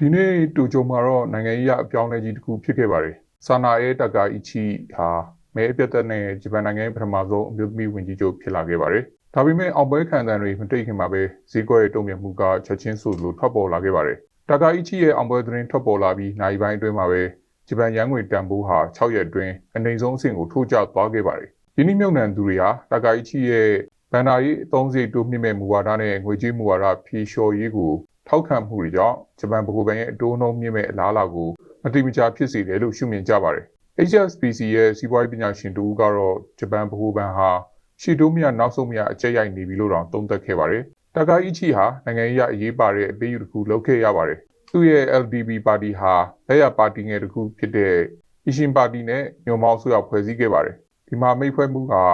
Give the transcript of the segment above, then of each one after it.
ဒီနေ့တိုကျိုမှာတော့နိုင်ငံရေးအပြောင်းအလဲကြီးတစ်ခုဖြစ်ခဲ့ပါတယ်။ဆာနာအဲတကာအီချီဟာမဲအပြတ်သက်နဲ့ဂျပန်နိုင်ငံရဲ့ပထမဆုံးအမျိုးသမီးဝင်ကြီးချုပ်ဖြစ်လာခဲ့ပါတယ်။ဒါပေမဲ့အောင်ပွဲခံတန်တွေမတိတ်ခင်မှာပဲဈေးကွက်ရဲ့တုံ့ပြန်မှုကချက်ချင်းဆိုလိုထွက်ပေါ်လာခဲ့ပါတယ်။တကာအီချီရဲ့အောင်ပွဲသတင်းထွက်ပေါ်လာပြီးနိုင်ပိုင်းအတွင်းမှာပဲဂျပန်ရန်ငွေတန်ဖိုးဟာ6ရက်အတွင်းအနေဆုံးအဆင့်ကိုထိုးကျသွားခဲ့ပါတယ်။ဒီနေ့မြုံနှံသူတွေဟာတကာအီချီရဲ့ဘန်နာရေးအသုံးစရိတ်တိုးမြင့်မဲ့မူဝါဒနဲ့ငွေကြေးမူဝါဒဖြေလျှော်ရေးကို ထောက်ခံမှုတွေကြောင့်ဂျပန်ဗဟိုဘဏ်ရဲ့အတိုးနှုန်းမြင့်မဲ့အလားအလာကိုမတိမကျဖြစ်စေတယ်လို့ရှုမြင်ကြပါတယ်။ HSBC ရဲ့စီးပွားရေးပညာရှင်တူကတော့ဂျပန်ဗဟိုဘဏ်ဟာရှီတိုးမြတ်နောက်ဆုံးမြတ်အကျက်ရိုက်နေပြီလို့တောင်သုံးသပ်ခဲ့ပါတယ်။တကာအီချီဟာနိုင်ငံရေးအရေးပါတဲ့အပေးယူတစ်ခုလုပ်ခဲ့ရပါတယ်။သူ့ရဲ့ LDP ပါတီဟာလက်ရပါတီငယ်တစ်ခုဖြစ်တဲ့အီရှင်ပါတီနဲ့ညွန်မောင်းဆွေးဖွဲ့စည်းခဲ့ပါတယ်။ဒီမှာမိတ်ဖွဲ့မှုဟာ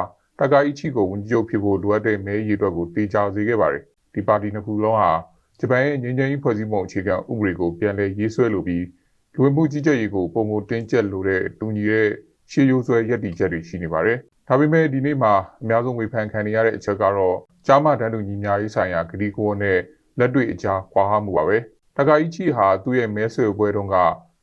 တကာအီချီကိုဝန်ကြီးချုပ်ဖြစ်ဖို့လိုအပ်တဲ့မဲရည်အတွက်ကိုတေချာစေခဲ့ပါတယ်။ဒီပါတီနှစ်ခုလုံးဟာ ဂျပန်ရဲ့ငြိမ်းချမ်းရေးဖွဲ့စည်းပုံအခြေခံဥပဒေကိုပြန်လည်ရေးဆွဲလိုပြီးလူဝင်မှုကြီးကြပ်ရေးကိုပုံမတင်းကျပ်လိုတဲ့တူညီတဲ့ရှေးရိုးဆွဲရည်တည်ချက်တွေရှိနေပါတယ်။ဒါပေမဲ့ဒီနေ့မှာအများဆုံးဝေဖန်ခံနေရတဲ့အချက်ကတော့ကြားမတန်းတူညီများရေးဆိုင်ရာဂတိကိုနဲ့လက်တွေ့အကြားကွာဟမှုပါပဲ။တကာအီချီဟာသူ့ရဲ့မဲဆွေပွဲတုန်းက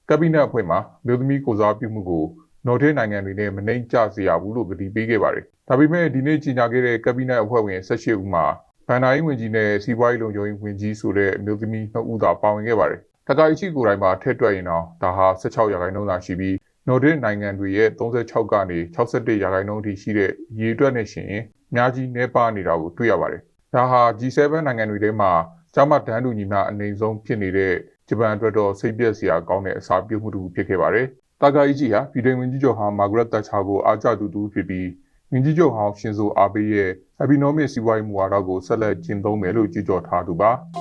ကက်ဘိနက်အဖွဲ့မှာမြို့သမီးကိုစားပြုမှုကိုနော်ထေးနိုင်ငံတွေနဲ့မနှိမ့်ကျစေရဘူးလို့ကတိပေးခဲ့ပါတယ်။ဒါပေမဲ့ဒီနေ့ကြီးညာခဲ့တဲ့ကက်ဘိနက်အဖွဲ့ဝင်18ဦးမှာ ဗန်နာရေးဝင်ကြီးနဲ့စီးပွားရေးလုံခြုံရေးဝင်ကြီးဆိုတဲ့အမျိုးသမီးနှစ်ဦးသာပါဝင်ခဲ့ပါတယ်။တကာအီချီကိုယ်တိုင်မှာထည့်တွက်ရင်တော့ဒါဟာ16ရာခိုင်နှုန်းသာရှိပြီးနော်ဒေနိုင်ငံတွေရဲ့36ကနေ61ရာခိုင်နှုန်းအထိရှိတဲ့ရေတွက်နဲ့ရှင်အများကြီးနှဲပါနေတာကိုတွေ့ရပါတယ်။ဒါဟာ G7 နိုင်ငံတွေထဲမှာကျောင်းမတန်းတူညီမျှအနေဆုံးဖြစ်နေတဲ့ဂျပန်အတွက်တော့စိတ်ပြည့်စရာကောင်းတဲ့အစာပြုမှုတစ်ခုဖြစ်ခဲ့ပါတယ်။တာဂါအီဂျီဟာပြည်ထောင်ဝင်ကြီးချုပ်ဟာမာဂရက်တက်ချာကိုအားကျသူတူဖြစ်ပြီး ဝင်ကြီးချုပ်ဟောင်းရှင်ဇိုအာဘေးရဲ့ economic စီးပွားရေးမူဝါဒကိုဆက်လက်ကျင့်သုံးမယ်လို့ကြွကြော်ထားသူပါ။